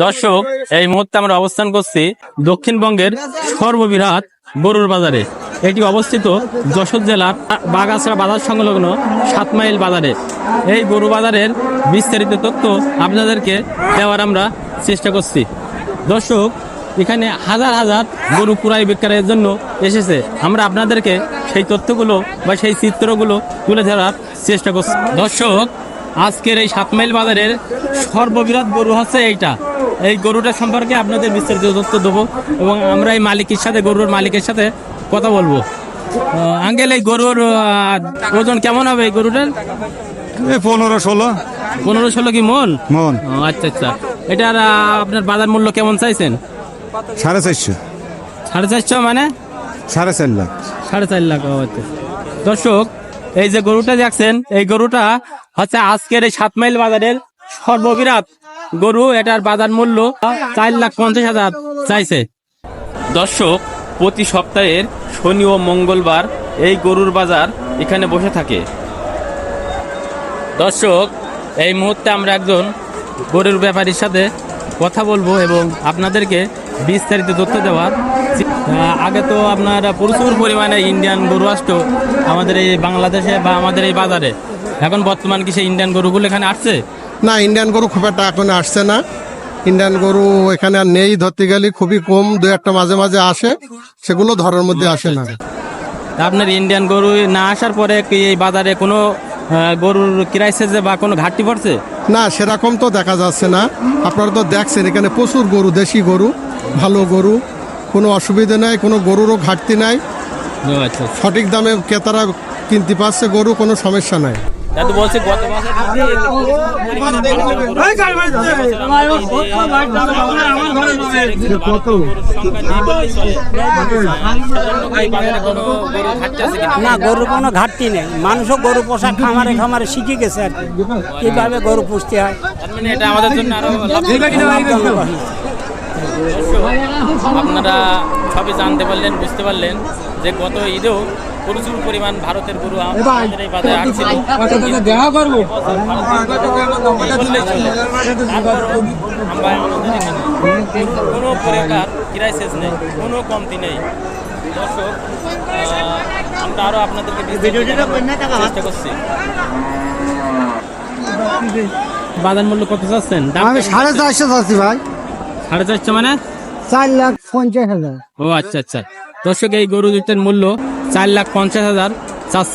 দর্শক, এই মুহূর্তে আমরা অবস্থান করছি দক্ষিণবঙ্গের সর্ববৃহৎ গরুর বাজারে। এটি অবস্থিত যশোর জেলার বাগাছড়া বাজার সংলগ্ন সাত মাইল বাজারে। এই গরু বাজারের বিস্তারিত তথ্য আপনাদেরকে দেওয়ার আমরা চেষ্টা করছি। দর্শক, এখানে হাজার হাজার গরু ক্রয় বিক্রয়ের জন্য এসেছে। আমরা আপনাদেরকে সেই তথ্যগুলো বা সেই চিত্রগুলো তুলে ধরার চেষ্টা করছি। দর্শক আজকের এই সাত মাইল বাজারের সর্ববৃহৎ গরু হচ্ছে এইটা। এই গরুটা সম্পর্কে আপনাদের বিস্তারিত তথ্য দেবো এবং আমরা এই মালিকের সাথে গরুর মালিকের সাথে কথা বলব। আঙ্কেল এই গরুর ওজন কেমন হবে এই গরুটার? পনেরো ষোলো। পনেরো ষোলো কি মন? মন। আচ্ছা আচ্ছা। এটার আপনার বাজার মূল্য কেমন চাইছেন? সাড়ে চারশো। সাড়ে চারশো মানে? সাড়ে চার লাখ। সাড়ে চার লাখ আচ্ছা। দর্শক এই যে গরুটা দেখছেন, এই গরুটা হচ্ছে আজকের এই সাত মাইল বাজারের সর্ববিরাট গরু। এটার বাজার মূল্য চার লাখ পঞ্চাশ হাজার চাইছে। দর্শক, প্রতি সপ্তাহের শনি ও মঙ্গলবার এই গরুর বাজার এখানে বসে থাকে। দর্শক, এই মুহূর্তে আমরা একজন গরুর ব্যাপারীর সাথে কথা বলব এবং আপনাদেরকে বিস্তারিত তথ্য দেওয়ার আগে তো আপনার প্রচুর পরিমাণে ইন্ডিয়ান গরু আসতো আমাদের এই বাংলাদেশে বা আমাদের এই বাজারে। এখন বর্তমান কি সেই ইন্ডিয়ান গরুগুলো এখানে আসছে? না ইন্ডিয়ান গরু খুব একটা এখন আসছে না। ইন্ডিয়ান গরু এখানে আর নেই ধরতে গেলে খুবই কম দু একটা মাঝে মাঝে আসে সেগুলো ধরার মধ্যে আসে না। আপনার ইন্ডিয়ান গরু না আসার পরে কি এই বাজারে কোনো গরুর ক্রাইসিসে বা কোনো ঘাটতি পড়ছে? না সেরকম তো দেখা যাচ্ছে না। আপনারা তো দেখছেন এখানে প্রচুর গরু দেশি গরু ভালো গরু। কোনো অসুবিধা নাই কোনো গরুরও ঘাটতি নাই। আচ্ছা সঠিক দামে ক্রেতারা কিনতে পারছে গরু কোনো সমস্যা নাই। দাদু বলছে গত মাসে না গরুর কোনো ঘাটতি নেই। মানুষও গরু পোষা খামারে খামারে শিখে গেছে আর কি। কীভাবে গরু পুষতে হয়। মানে এটা আমাদের জন্য আরও। আপনারা সবই জানতে পারলেন বুঝতে পারলেন যে গত ঈদেও প্রচুর পরিমাণ ভারতের গরু আমাদের এই বাজারে আসছিল। কোনো প্রকার ক্রাইসিস নেই কোনো কমতি নেই। দর্শক আমরা আরও আপনাদেরকে চেষ্টা করছি। বাজার মূল্য কত চাচ্ছেন? আমি সাড়ে? চারশো চাচ্ছি ভাই। সাড়ে চারশো মানে? চার লাখ পঞ্চাশ হাজার। ও আচ্ছা আচ্ছা। দর্শক এই গরু দুটার মূল্য চার লাখ পঞ্চাশ হাজার। চাষ